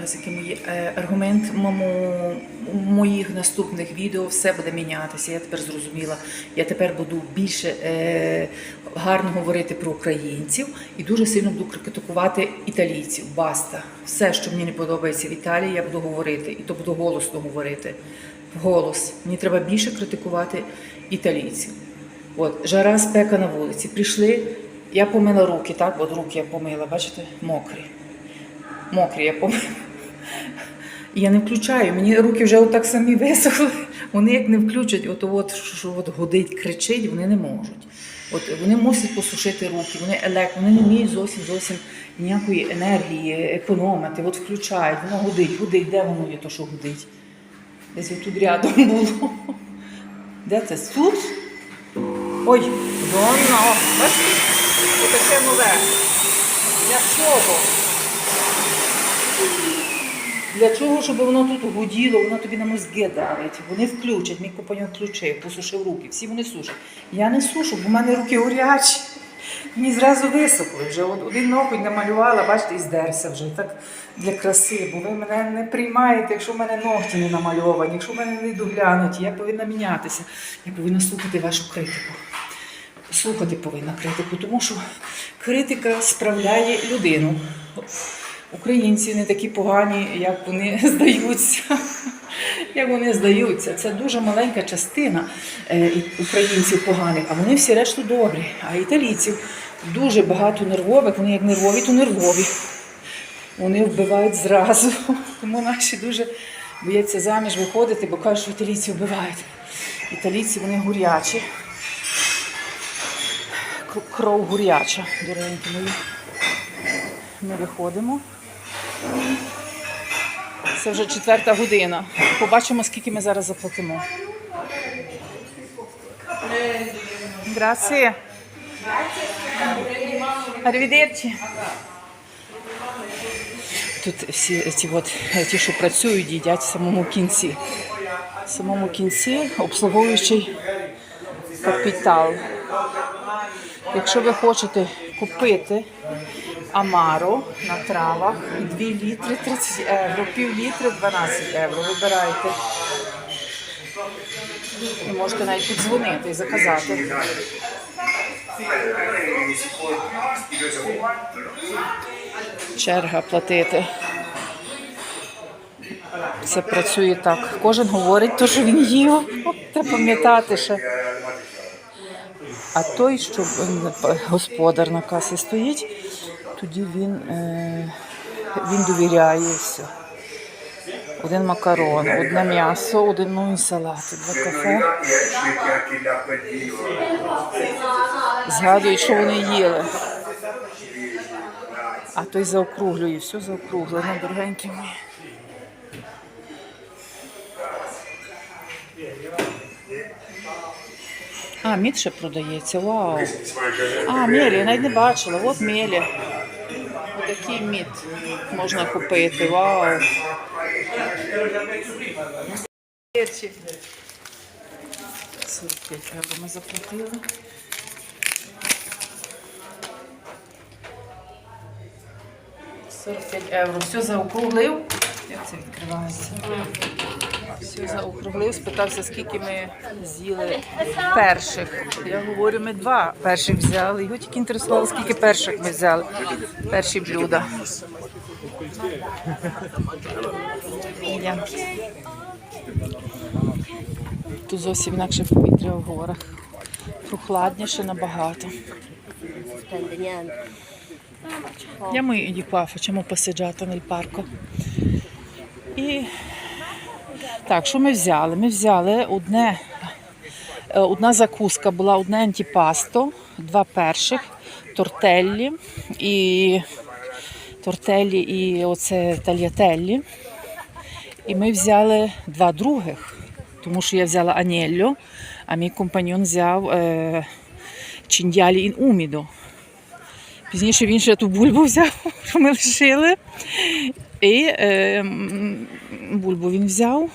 Газики мої. Е, Аргумент моєму, моїх наступних відео все буде мінятися. Я тепер зрозуміла. Я тепер буду більше е, гарно говорити про українців і дуже сильно буду критикувати італійців. Баста. Все, що мені не подобається в Італії, я буду говорити, і то буду голосно говорити. Голос. Мені треба більше критикувати італійців. От, жара спека на вулиці. Прийшли, я помила руки, так? От руки я помила, бачите, мокрі. Мокрі я помила. Я не включаю. Мені руки вже отак самі висохли. Вони як не включать, от, от що от гудить, кричить, вони не можуть. От вони мусять посушити руки, вони елект, вони не вміють зовсім зовсім ніякої енергії економити. От включають, воно гудить, гудить, де воно є, то що гудить? Десь отут рядом було. Де це? Тут? Ой, воно. Бачите? Отаке нове. Для чого? Для чого, щоб воно тут гуділо, воно тобі на мозги давить. Вони включать, мій компаньон включив, посушив руки, всі вони сушать. Я не сушу, бо в мене руки горячі. Мені зразу висохли вже. Один ноготь намалювала, бачите, і здерся вже так для краси. Бо ви мене не приймаєте, якщо в мене ногті не намальовані, якщо в мене не доглянуті, я повинна мінятися. Я повинна слухати вашу критику. Слухати повинна критику, тому що критика справляє людину. Українці не такі погані, як вони здаються. Як вони здаються, це дуже маленька частина е, українців поганих, а вони всі решту добрі. А італійців дуже багато нервових, вони як нервові, то нервові. Вони вбивають зразу. Тому наші дуже бояться заміж виходити, бо кажуть, що італійці вбивають. Італійці вони гурячі. Кров гуряча, дорогенькі мої. Ми виходимо. Це вже четверта година. Побачимо, скільки ми зараз заплатимо. Grazie. Arrivederci. Тут всі ці, от, ті, що працюють, їдять в самому кінці. В самому кінці обслуговуючий капітал. Якщо ви хочете купити Амаро на травах, 2 літри 30 євро, пів літри 12 євро. Вибирайте. І можете навіть подзвонити і заказати. Черга платити. Це працює так. Кожен говорить те, що він їв. Треба пам'ятати ще. А той, що господар на касі стоїть, тоді він, е, він довіряє все. Один макарон, одне м'ясо, один ну, і салат, два кафе. Згадують, що вони їли. А той заокруглює, все заокруглено, дорогенькі мої. А, мід ще продається, вау. А, мелі, я навіть не бачила. От мелі. Отакий мід можна купити. Вау. 45 євро ми заплатили. Сорок п'ять євро. Все заокруглив. Як це відкривається? Все заокруглив, спитався, скільки ми з'їли перших. Я говорю, ми два перших взяли. Його тільки інтересувало, скільки перших ми взяли. Перші блюда. Тут зовсім інакше повітря в горах. Прохладніше набагато. Andiamo di qua, facciamo passeggiata nel parco. І так, що ми взяли? Ми взяли одне, е, одна закуска була одне антіпасто, два перших, тортеллі і тортеллі і оце тальятеллі. І ми взяли два других, тому що я взяла анєльо, а мій компаньон взяв е, чиндялі ін умідо. Пізніше він ще ту бульбу взяв, що ми лишили. І е, бульбу він взяв.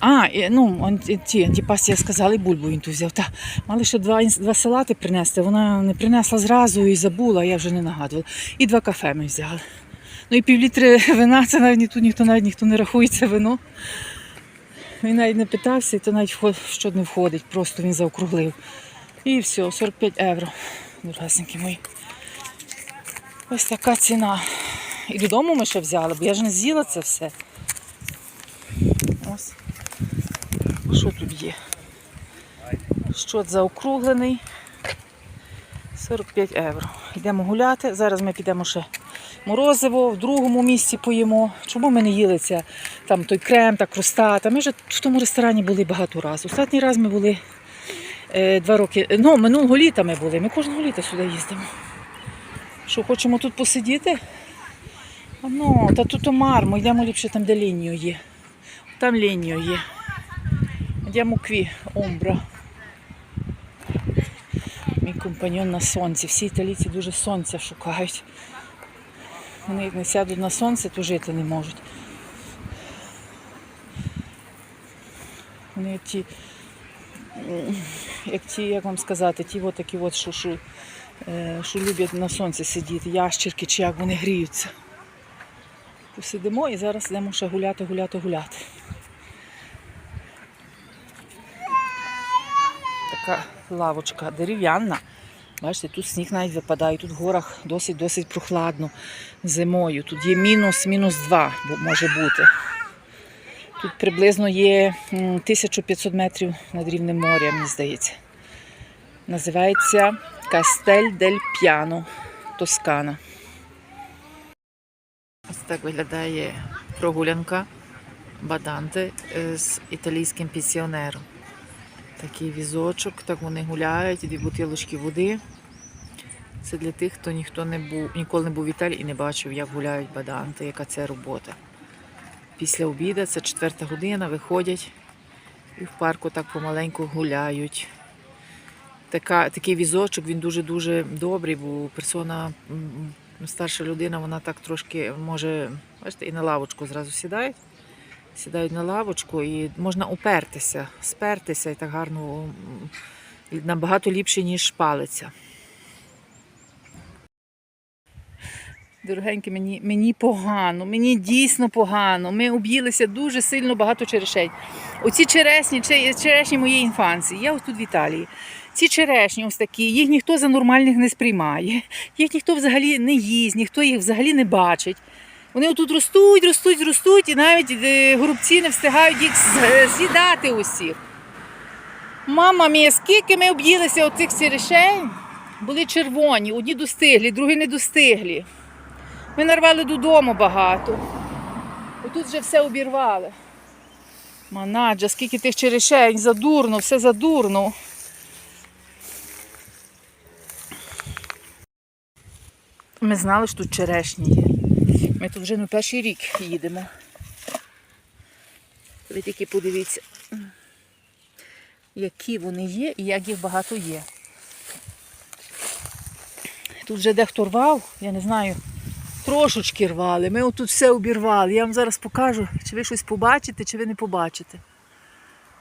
А, ну, он- ті- ті антипасті я сказала, і бульбу він ту взяв. Та, мали ще два, два салати принести. Вона не принесла зразу і забула, я вже не нагадувала. І два кафе ми взяли. Ну і півлітри вина, це навіть тут ніхто навіть ніхто не рахує це вино. Він навіть не питався, і то навіть вход, що не входить, просто він заокруглив. І все, 45 євро. Дорогесенькі мої. Ось така ціна. І додому ми ще взяли, бо я ж не з'їла це все. Ось. Що тут є? Щот заокруглений. 45 євро. Йдемо гуляти. Зараз ми підемо ще морозиво, в другому місці поїмо. Чому ми не їли це? Там той крем, та крустата. Ми вже в тому ресторані були багато разів. Останній раз ми були е, два роки. Ну, минулого літа ми були. Ми кожного літа сюди їздимо. Що, хочемо тут посидіти? Ну, та тут мармо, йдемо ліпше там, де лінію є. Там лінію є. Йдемо кві, омбра. Мій компаньон на сонці. Всі італійці дуже сонця шукають. Вони як не сядуть на сонце, то жити не можуть. Вони як ті, як ті, як вам сказати, ті от такі от, що, що, е, що люблять на сонці сидіти, ящерки чи як вони гріються. Посидимо і зараз йдемо ще гуляти, гуляти, гуляти. Така лавочка дерев'яна. Бачите, тут сніг навіть випадає, тут в горах досить-досить прохладно зимою. Тут є мінус, мінус 2 може бути. Тут приблизно є 1500 метрів над рівнем моря, мені здається. Називається Кастель дель П'яно, Тоскана. Ось так виглядає прогулянка Баданти е, з італійським пенсіонером. Такий візочок, так вони гуляють, дві бутилочки води. Це для тих, хто ніхто не був, ніколи не був в Італії і не бачив, як гуляють баданти, яка це робота. Після обіду, це четверта година, виходять і в парку так помаленьку гуляють. Така, такий візочок, він дуже-дуже добрий, бо персона, старша людина, вона так трошки може, бачите, і на лавочку зразу сідають. Сідають на лавочку і можна упертися, спертися і так гарно, набагато ліпше, ніж палиця. Дорогенькі, мені, мені погано, мені дійсно погано. Ми об'їлися дуже сильно багато черешень. Оці черешні, черешні моєї інфанції. Я ось тут в Італії. Ці черешні ось такі, їх ніхто за нормальних не сприймає. Їх ніхто взагалі не їсть, ніхто їх взагалі не бачить. Вони отут ростуть, ростуть, ростуть, і навіть е, горобці не встигають їх з'їдати усіх. Мама мія, скільки ми об'їлися оцих черешень, були червоні, одні достиглі, другі не достиглі. Ми нарвали додому багато. Отут вже все обірвали. Манаджа, скільки тих черешень, задурно, все задурно. Ми знали, що тут черешні є. Ми тут вже не перший рік їдемо. Ви тільки подивіться, які вони є і як їх багато є. Тут вже дехто рвав, я не знаю, трошечки рвали. Ми отут все обірвали. Я вам зараз покажу, чи ви щось побачите, чи ви не побачите.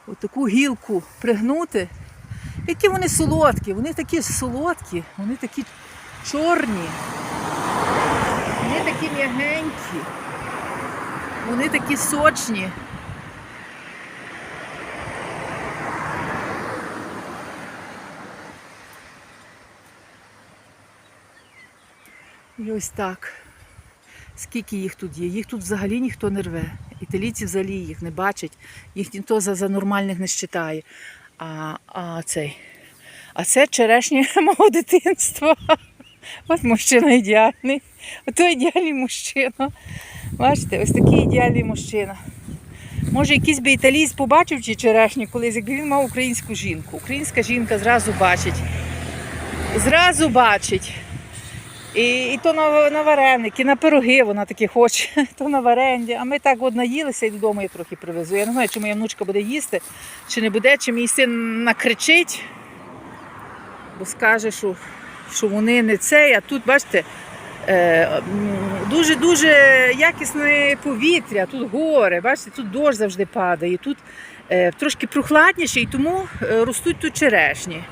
Отаку гілку пригнути. Які вони солодкі, вони такі солодкі, вони такі чорні. Вони такі м'ягенькі. Вони такі сочні. І ось так. Скільки їх тут є? Їх тут взагалі ніхто не рве. Італійці взагалі їх не бачать, їх ніхто за, за нормальних не вважає. А, а цей. А це черешні мого дитинства. От мужчина ідеальний. Ото ідеальний мужчина. Бачите, ось такий ідеальний мужчина. Може, якийсь би італієць побачив ці черешні колись, якби він мав українську жінку. Українська жінка зразу бачить. Зразу бачить. І, і то на, на вареники, на пироги вона таки хоче, то на варенді. А ми так от наїлися і додому я трохи привезу. Я не знаю, чи моя внучка буде їсти, чи не буде, чи мій син накричить, бо скаже, що, що вони не цей, а тут, бачите, дуже-дуже якісне повітря, тут гори, бачите, тут дощ завжди падає, тут е, трошки прохладніше і тому е, ростуть тут черешні.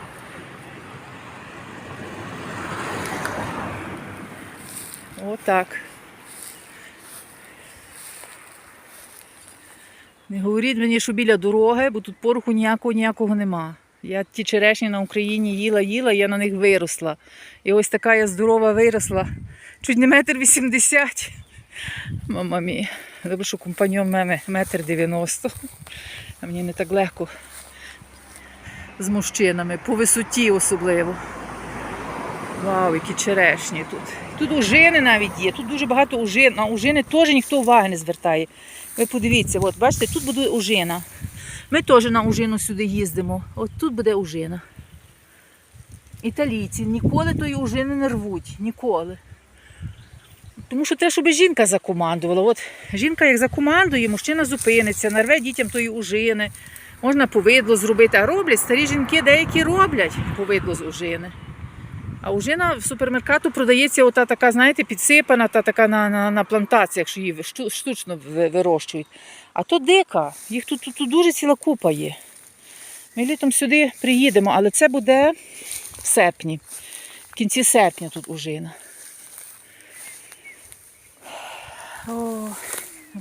Отак. Не говоріть мені, що біля дороги, бо тут пороху ніякого ніякого нема. Я ті черешні на Україні їла, їла, я на них виросла. І ось така я здорова виросла. Чуть не метр вісімдесят. Мама мій. Добре, що компаньон в мене метр дев'яносто. А мені не так легко з мужчинами, по висоті особливо. Вау, які черешні тут. Тут ужини навіть є, тут дуже багато ужин. На ужини теж ніхто уваги не звертає. Ви подивіться, от бачите, тут буде ужина. Ми теж на ужину сюди їздимо. От тут буде ужина. Італійці ніколи тої ужини не рвуть. Ніколи. Тому що те, щоб жінка закомандувала. От жінка як закомандує, мужчина зупиниться, нарве дітям тої ужини. Можна повидло зробити, а роблять старі жінки деякі роблять повидло з ужини. А ужина в супермеркату продається ота така, знаєте, підсипана, та така на, на, на плантаціях, що її штучно вирощують. А то дика, їх тут, тут, тут дуже ціла купа є. Ми літом сюди приїдемо, але це буде в серпні. В кінці серпня тут ужина. О,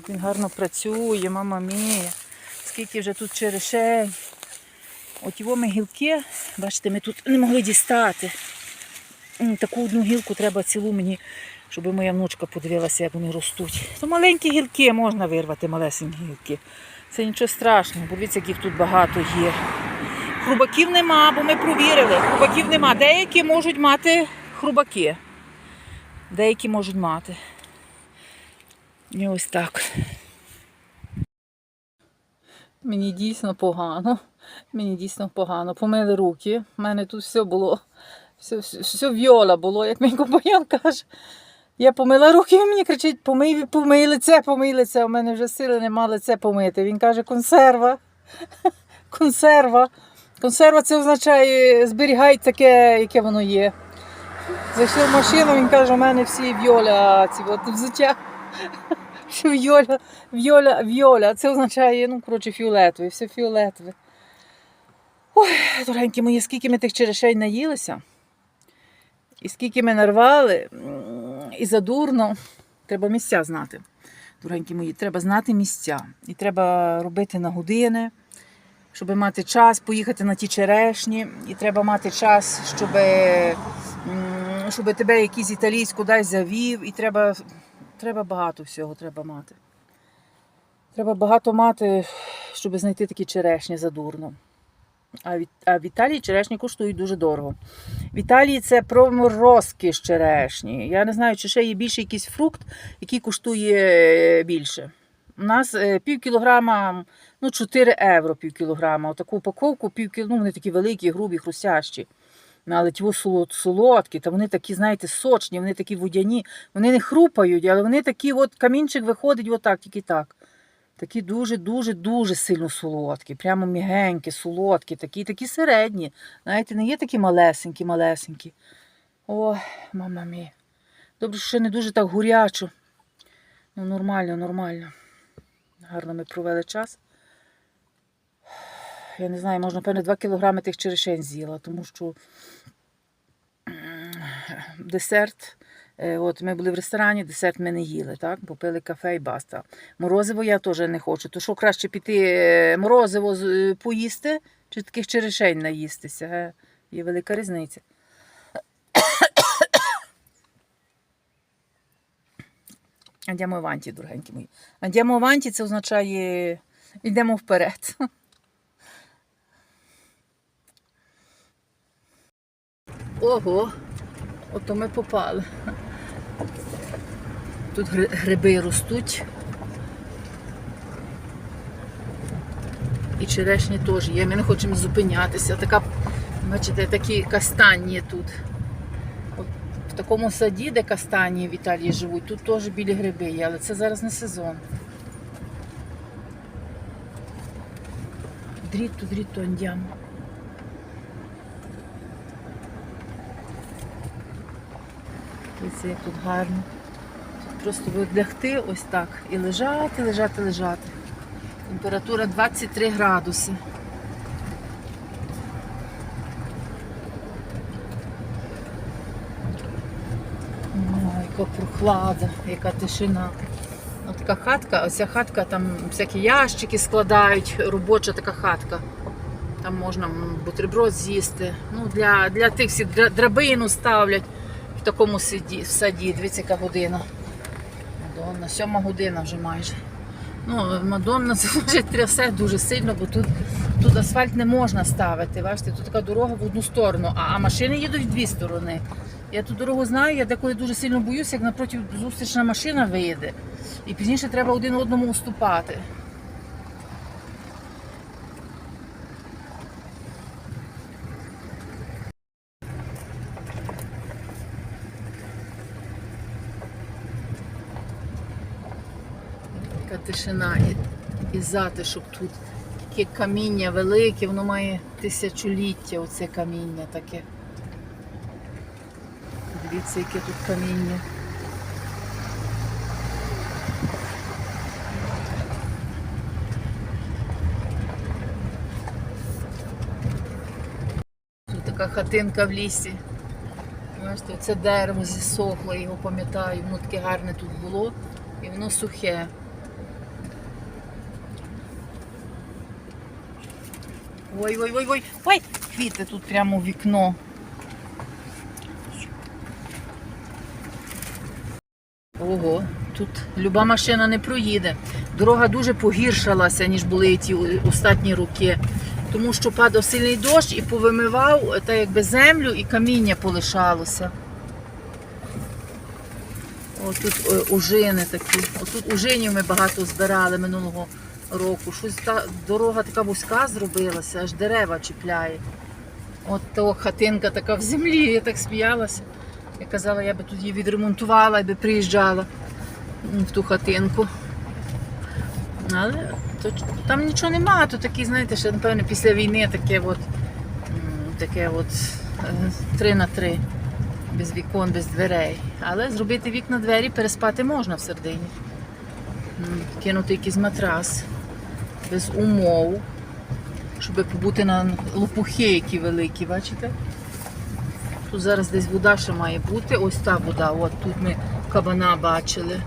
він гарно працює, мама мія. Скільки вже тут черешень. От його ми гілки, бачите, ми тут не могли дістати. Таку одну гілку треба цілу мені, щоб моя внучка подивилася, як вони ростуть. То маленькі гілки можна вирвати, малесенькі гілки. Це нічого страшного, дивіться, яких тут багато є. Хрубаків нема, бо ми провірили. Хрубаків нема. Деякі можуть мати хрубаки. Деякі можуть мати. І ось так. Мені дійсно погано. Мені дійсно погано. Помили руки. У мене тут все було. Все, все, все в'йола було, як мій компаньон каже. Я помила руки, він мені кричить, помий, помий лице, помий лице. У мене вже сили нема лице помити. Він каже, консерва. Консерва. Консерва це означає, зберігай таке, яке воно є. Зайшли в машину, він каже, у мене всі в'йоля, ці от взуття. Що в'йоля, в'йоля, в'йоля. Це означає, ну, коротше, фіолетове, все фіолетове. Ой, дорогенькі мої, скільки ми тих черешень наїлися, і скільки ми нарвали, і задурно. Треба місця знати. Дорогенькі мої, треба знати місця. І треба робити на години, щоб мати час поїхати на ті черешні. І треба мати час, щоб, щоб тебе якийсь італійсь кудись завів. І треба, треба багато всього треба мати. Треба багато мати, щоб знайти такі черешні задурно. А в, Італії черешні коштують дуже дорого. В Італії це проморозки з черешні. Я не знаю, чи ще є більше якийсь фрукт, який коштує е, більше. У нас е, пів кілограма, ну 4 євро пів кілограма. Отаку упаковку, пів кіл... ну, вони такі великі, грубі, хрустящі. Ну, Але ті солод, солодкі, та вони такі, знаєте, сочні, вони такі водяні, вони не хрупають, але вони такі, от камінчик виходить отак, тільки так. Такі дуже-дуже дуже сильно солодкі, прямо мігенькі, солодкі, такі, такі середні. Знаєте, не є такі малесенькі, малесенькі. Ой, мама мій. Добре, що ще не дуже так гурячо. Ну, нормально, нормально. Гарно ми провели час. Я не знаю, можна, певно, 2 кілограми тих черешень з'їла, тому що десерт. Е, От ми були в ресторані, десерт ми не їли, так? Попили кафе і баста. Морозиво я теж не хочу. То що краще піти е, морозиво е, поїсти, чи таких черешень наїстися? Ге? Є велика різниця. Андямо аванті, дорогенькі мої. Андямо аванті це означає йдемо вперед. Ого, ото ми попали. Тут гриби ростуть. І черешні теж є. Ми не хочемо зупинятися. Така, бачите, такі кастані тут. От в такому саді, де кастані в Італії живуть, тут теж білі гриби є, але це зараз не сезон. Дрітто, дрітто andiamo. Дивіться, як тут гарно. Просто будуть лягти ось так і лежати, лежати, лежати. Температура 23 градуси. Ой, яка прохлада, яка тишина. Ось така хатка, ось ця хатка, там всякі ящики складають, робоча така хатка. Там можна бутерброд з'їсти. Ну, для, для тих всіх драбину ставлять такому сиді, в саді. Дивіться, яка година. Мадонна, сьома година вже майже. Ну, Мадонна це вже трясе дуже сильно, бо тут, тут асфальт не можна ставити. Бачите, тут така дорога в одну сторону, а, а машини їдуть в дві сторони. Я ту дорогу знаю, я деколи дуже сильно боюся, як напроти зустрічна машина виїде. І пізніше треба один одному уступати. Така тишина і, і затишок тут. Таке каміння велике, воно має тисячоліття, оце каміння таке. Дивіться, яке тут каміння. Тут така хатинка в лісі. Бачите, це дерево зісохло, його пам'ятаю, воно таке гарне тут було і воно сухе. Ой, ой, квіти тут прямо в вікно. Ого, тут люба машина не проїде. Дорога дуже погіршилася, ніж були ті останні роки. Тому що падав сильний дощ і повимивав е, та якби землю і каміння полишалося. Ось тут е, ужини такі. Ось тут ужинів ми багато збирали минулого року. Щось та дорога така вузька зробилася, аж дерева чіпляє. От то хатинка така в землі, я так сміялася. Я казала, я би тут її відремонтувала і би приїжджала в ту хатинку. Але то, там нічого нема, то такі, знаєте, ще, напевно, після війни таке от, таке от е, три на три, без вікон, без дверей. Але зробити вікна двері, переспати можна всередині. М, Кинути якийсь матрас без умов, щоб побути на лопухи, які великі, бачите? Тут зараз десь вода ще має бути. Ось та вода. От тут ми кабана бачили.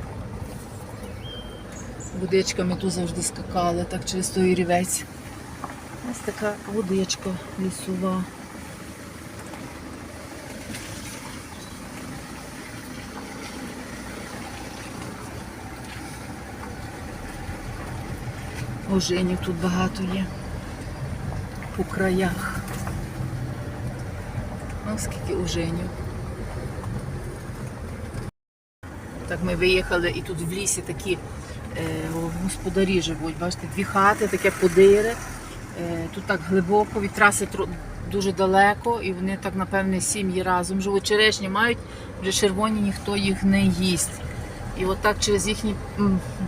Водичками тут завжди скакали, так через той рівець. Ось така водичка лісова. Оженів тут багато є по краях. Ось скільки оженів. Так ми виїхали і тут в лісі такі е, господарі живуть. Бачите, дві хати, таке подире. Е, тут так глибоко, від траси дуже далеко, і вони так, напевне, сім'ї разом живуть. Черешні мають, вже червоні ніхто їх не їсть. І от так через їхні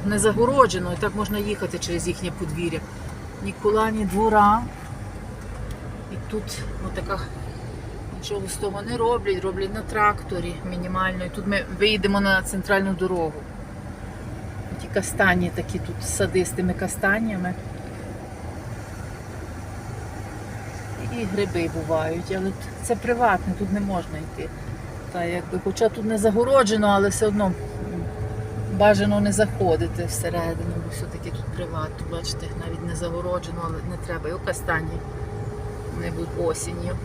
не загороджено, і так можна їхати через їхнє подвір'я. Ні кула, ні двора. І тут отака нічого з того не роблять, роблять на тракторі мінімально. І тут ми виїдемо на центральну дорогу. Ті кастані такі тут з тими кастаннями. І гриби бувають, але це приватне, тут не можна йти. Та якби, хоча тут не загороджено, але все одно бажано не заходити всередину, бо все-таки тут приват. Бачите, навіть не загороджено, але не треба. І вони будуть осінню.